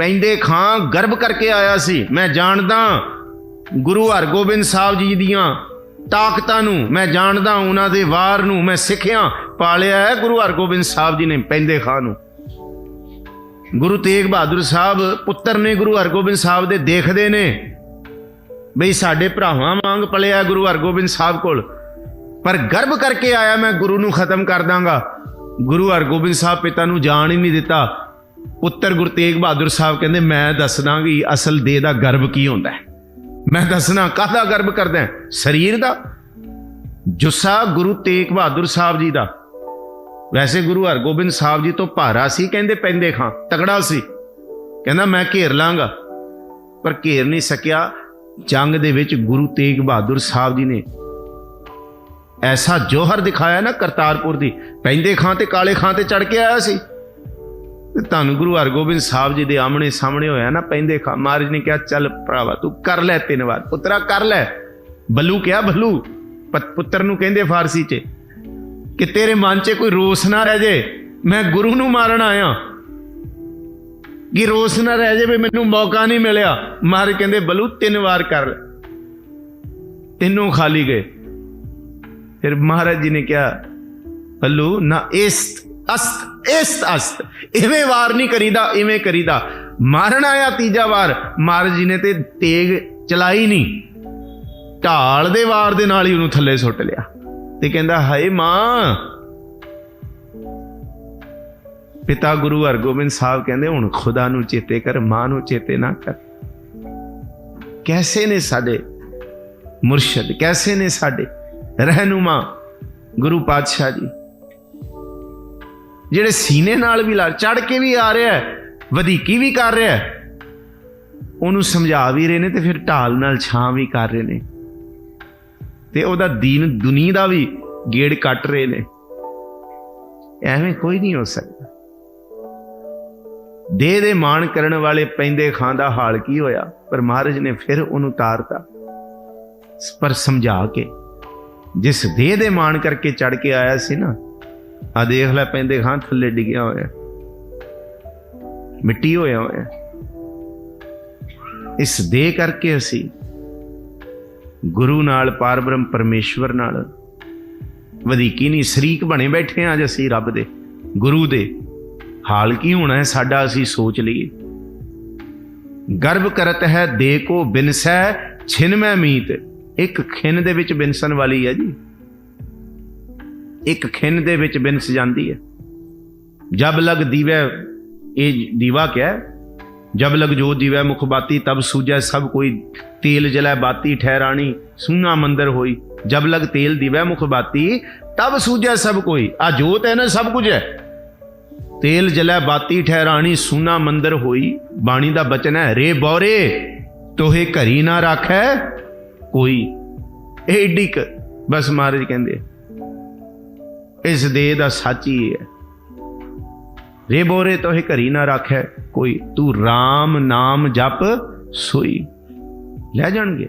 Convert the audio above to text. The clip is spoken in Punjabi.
ਪੈਂਦੇ ਖਾਂ ਗਰਭ ਕਰਕੇ ਆਇਆ ਸੀ। ਮੈਂ ਜਾਣਦਾ ਗੁਰੂ ਹਰਗੋਬਿੰਦ ਸਾਹਿਬ ਜੀ ਦੀਆਂ ਤਾਕਤਾਂ ਨੂੰ, ਮੈਂ ਜਾਣਦਾ ਉਹਨਾਂ ਦੇ ਵਾਰ ਨੂੰ, ਮੈਂ ਸਿੱਖਿਆ ਪਾਲਿਆ ਹੈ ਗੁਰੂ ਹਰਗੋਬਿੰਦ ਸਾਹਿਬ ਜੀ ਨੇ ਪੈਂਦੇ ਖਾਂ ਨੂੰ। ਗੁਰੂ ਤੇਗ ਬਹਾਦਰ ਸਾਹਿਬ ਪੁੱਤਰ ਨੇ ਗੁਰੂ ਹਰਗੋਬਿੰਦ ਸਾਹਿਬ ਦੇ ਦੇਖਦੇ ਨੇ। ਬਈ ਸਾਡੇ ਭਰਾਵਾਂ ਵਾਂਗ ਪਲਿਆ ਗੁਰੂ ਹਰਗੋਬਿੰਦ ਸਾਹਿਬ ਕੋਲ। ਪਰ ਗਰਭ ਕਰਕੇ ਆਇਆ ਮੈਂ ਗੁਰੂ ਨੂੰ ਖਤਮ ਕਰ ਦਾਂਗਾ। ਗੁਰੂ ਹਰਗੋਬਿੰਦ ਸਾਹਿਬ ਪਿਤਾ ਨੂੰ ਜਾਣ ਹੀ ਨਹੀਂ ਦਿੱਤਾ। ਪੁੱਤਰ ਗੁਰੂ ਤੇਗ ਬਹਾਦਰ ਸਾਹਿਬ ਕਹਿੰਦੇ, ਮੈਂ ਦੱਸਦਾ ਕਿ ਅਸਲ ਦੇਹ ਦਾ ਗਰਭ ਕੀ ਹੁੰਦਾ ਹੈ? ਮੈਂ ਦੱਸਣਾ ਕਾਹਦਾ ਗਰਭ ਕਰਦਾ ਸਰੀਰ ਦਾ? ਜੁੱਸਾ ਗੁਰੂ ਤੇਗ ਬਹਾਦਰ ਸਾਹਿਬ ਜੀ ਦਾ। ਵੈਸੇ ਗੁਰੂ ਹਰਗੋਬਿੰਦ ਸਾਹਿਬ ਜੀ ਤੋਂ ਭਾਰਾ ਸੀ, ਕਹਿੰਦੇ ਪੈਂਦੇ ਖਾਂ, ਤਕੜਾ ਸੀ। ਕਹਿੰਦਾ, ਮੈਂ ਘੇਰ ਲਾਂਗਾ। ਪਰ ਘੇਰ ਨਹੀਂ ਸਕਿਆ। ਜੰਗ ਦੇ ਵਿੱਚ ਗੁਰੂ ਤੇਗ ਬਹਾਦਰ ਸਾਹਿਬ ਜੀ ਨੇ ਐਸਾ ਜੋਹਰ ਦਿਖਾਇਆ ਨਾ ਕਰਤਾਰਪੁਰ ਦੀ। ਪੈਂਦੇ ਖਾਂ ਤੇ ਕਾਲੇ ਖਾਂ ਤੇ ਚੜ ਕੇ ਆਇਆ ਸੀ। ਤੇ ਤੁਹਾਨੂੰ ਗੁਰੂ ਹਰਗੋਬਿੰਦ ਸਾਹਿਬ ਜੀ ਦੇ ਆਮਣੇ ਸਾਹਮਣੇ ਹੋਇਆ ਨਾ, ਪੈਂਦੇ ਖਾਂ, ਮਹਾਰਾਜ ਨੇ ਕਿਹਾ, ਚੱਲ ਭਰਾਵਾ, ਤੂੰ ਕਰ ਲੈ ਤਿੰਨ ਵਾਰ। ਪੁੱਤਰਾ, ਕਰ ਲੈ। ਬੱਲੂ ਕਿਹਾ, ਬੱਲੂ ਪੁੱਤਰ ਨੂੰ ਕਹਿੰਦੇ ਫਾਰਸੀ 'ਚ, ਕਿ ਤੇਰੇ ਮਨ 'ਚ ਕੋਈ ਰੋਸ ਨਾ ਰਹਿ ਜੇ, ਮੈਂ ਗੁਰੂ ਨੂੰ ਮਾਰਨ ਆਇਆ। ਕਿ ਰੋਸ ਨਾ ਰਹਿ ਜੇ ਵੀ ਮੈਨੂੰ ਮੌਕਾ ਨਹੀਂ ਮਿਲਿਆ। ਮਹਾਰਾਜ ਕਹਿੰਦੇ, ਬਲੂ, ਤਿੰਨ ਵਾਰ ਕਰ ਲੈ। ਤਿੰਨੋਂ ਖਾਲੀ ਗਏ। ਫਿਰ ਮਹਾਰਾਜ ਜੀ ਨੇ ਕਿਹਾ, ਬੱਲੂ, ਨਾ ਇਸਤ ਅਸਤ ਇਸਤ ਅਸਤ, ਇਵੇਂ ਵਾਰ ਨਹੀਂ ਕਰੀਦਾ, ਇਵੇਂ ਕਰੀਦਾ। ਮਾਰਨ ਆਇਆ ਤੀਜਾ ਵਾਰ, ਮਹਾਰਾਜ ਜੀ ਨੇ ਤੇ ਤੇਗ ਚਲਾਈ ਨਹੀਂ। ਢਾਲ ਦੇ ਵਾਰ ਦੇ ਨਾਲ ਹੀ ਉਹਨੂੰ ਥੱਲੇ ਸੁੱਟ ਲਿਆ। ਤੇ ਕਹਿੰਦਾ, ਹਾਏ ਮਾਂ। ਪਿਤਾ ਗੁਰੂ ਹਰਗੋਬਿੰਦ ਸਾਹਿਬ ਕਹਿੰਦੇ, ਹੁਣ ਖੁਦਾ ਨੂੰ ਚੇਤੇ ਕਰ, ਮਾਂ ਨੂੰ ਚੇਤੇ ਨਾ ਕਰ। ਕੈਸੇ ਨੇ ਸਾਡੇ ਮੁਰਸ਼ਿਦ, ਕੈਸੇ ਨੇ ਸਾਡੇ ਰਹਿਨੁਮਾ ਗੁਰੂ ਪਾਤਸ਼ਾਹ ਜੀ? ਜਿਹੜੇ ਸੀਨੇ ਨਾਲ ਵੀ ਲੜ ਚੜ ਕੇ ਵੀ ਆ ਰਿਹਾ ਹੈ, ਵਧੀਕੀ ਵੀ ਕਰ ਰਿਹਾ ਹੈ। ਉਹਨੂੰ ਸਮਝਾ ਵੀ ਰਹੇ ਨੇ ਤੇ ਫਿਰ ਢਾਲ ਨਾਲ ਛਾਂ ਵੀ ਕਰ ਰਹੇ ਨੇ। ਤੇ ਉਹਦਾ ਦੀਨ ਦੁਨੀ ਦਾ ਵੀ ਗੇੜ ਕੱਟ ਰਹੇ ਨੇ। ਐਵੇਂ ਕੋਈ ਨਹੀਂ ਹੋ ਸਕਦਾ। ਦੇਹ ਦੇ ਮਾਣ ਕਰਨ ਵਾਲੇ ਪੈਂਦੇ ਖਾਂ ਦਾ ਹਾਲ ਕੀ ਹੋਇਆ? ਪਰ ਮਹਾਰਾਜ ਨੇ ਫਿਰ ਉਹਨੂੰ ਤਾਰਤਾ। ਪਰ ਸਮਝਾ ਕੇ, ਜਿਸ ਦੇਹ ਦੇ ਮਾਣ ਕਰਕੇ ਚੜ ਕੇ ਆਇਆ ਸੀ ਨਾ ਆ ਦੇਖ ਲੈ ਪੈਂਦੇ ਖਾਂ, ਥੱਲੇ ਡਿੱਗਿਆ ਹੋਇਆ। ਮਿੱਟੀ ਹੋਇਆ ਹੋਇਆ। ਇਸ ਦੇ ਕਰਕੇ ਅਸੀਂ ਗੁਰੂ ਨਾਲ, ਪਾਰਬ੍ਰਹਮ ਪਰਮੇਸ਼ਵਰ ਨਾਲ ਵਧੀਕੀ ਨਹੀਂ, ਸ਼ਰੀਕ ਬਣੇ ਬੈਠੇ ਆ ਅੱਜ ਅਸੀਂ ਰੱਬ ਦੇ, ਗੁਰੂ ਦੇ। ਹਾਲ ਕੀ ਹੋਣਾ ਹੈ, ਸਾਡਾ ਅਸੀਂ ਸੋਚ ਲਈਏ। ਗਰਭ ਕਰਤ ਹੈ ਦੇ ਕੋ ਬਿਨਸੈ, ਛਿਨ ਛਿਨਮੈ ਮੀਤ। ਇੱਕ ਖਿਨ ਦੇ ਵਿੱਚ ਬਿਨਸਣ ਵਾਲੀ ਹੈ ਜੀ। ਇੱਕ ਖਿੰਨ ਦੇ ਵਿੱਚ ਬਿਨਸ ਜਾਂਦੀ ਹੈ। ਜਬ ਲਗ ਦੀਵੈ, ਇਹ ਦੀਵਾ ਕਿਆ ਜਬ ਲਗ ਜੋ ਦੀਵੈ ਮੁਖ ਬਾਤੀ, ਤਬ ਸੂਜੈ ਸਭ ਕੋਈ। ਤੇਲ ਜਲੈ ਬਾਤੀ, ਠਹਿਰਾਣੀ, ਸੁਨਾ ਮੰਦਰ ਹੋਈ। ਜਬ ਲਗ ਤੇਲ ਦੀਵੈ ਮੁਖ ਬਾਤੀ, ਤਬ ਸੂਜੈ ਸਭ ਕੋਈ। ਆ ਜੋਤ ਹੈ ਨਾ, ਸਭ ਕੁਝ ਹੈ। ਤੇਲ ਜਲੈ ਬਾਤੀ, ਠਹਿਰਾਣੀ, ਸੁਨਾ ਮੰਦਰ ਹੋਈ। ਬਾਣੀ ਦਾ ਬਚਨ ਹੈ, ਰੇ ਬੌਰੇ, ਤੋਹੇ ਘਰੀ ਨਾ ਰੱਖੈ ਕੋਈ। ਇਹ ਏਡੀ ਬਸ ਮਹਾਰਾਜ ਕਹਿੰਦੇ ਇਸ ਦੇ ਦਾ ਸੱਚ ਹੀ ਹੈ। ਰੇ ਬੋਰੇ ਤੋਹੇ ਘਰੀ ਨਾ ਰੱਖੈ, ਕੋਈ ਤੂੰ RAM ਨਾਮ ਜਪ ਸੋਈ। ਲੈ ਜਾਣਗੇ।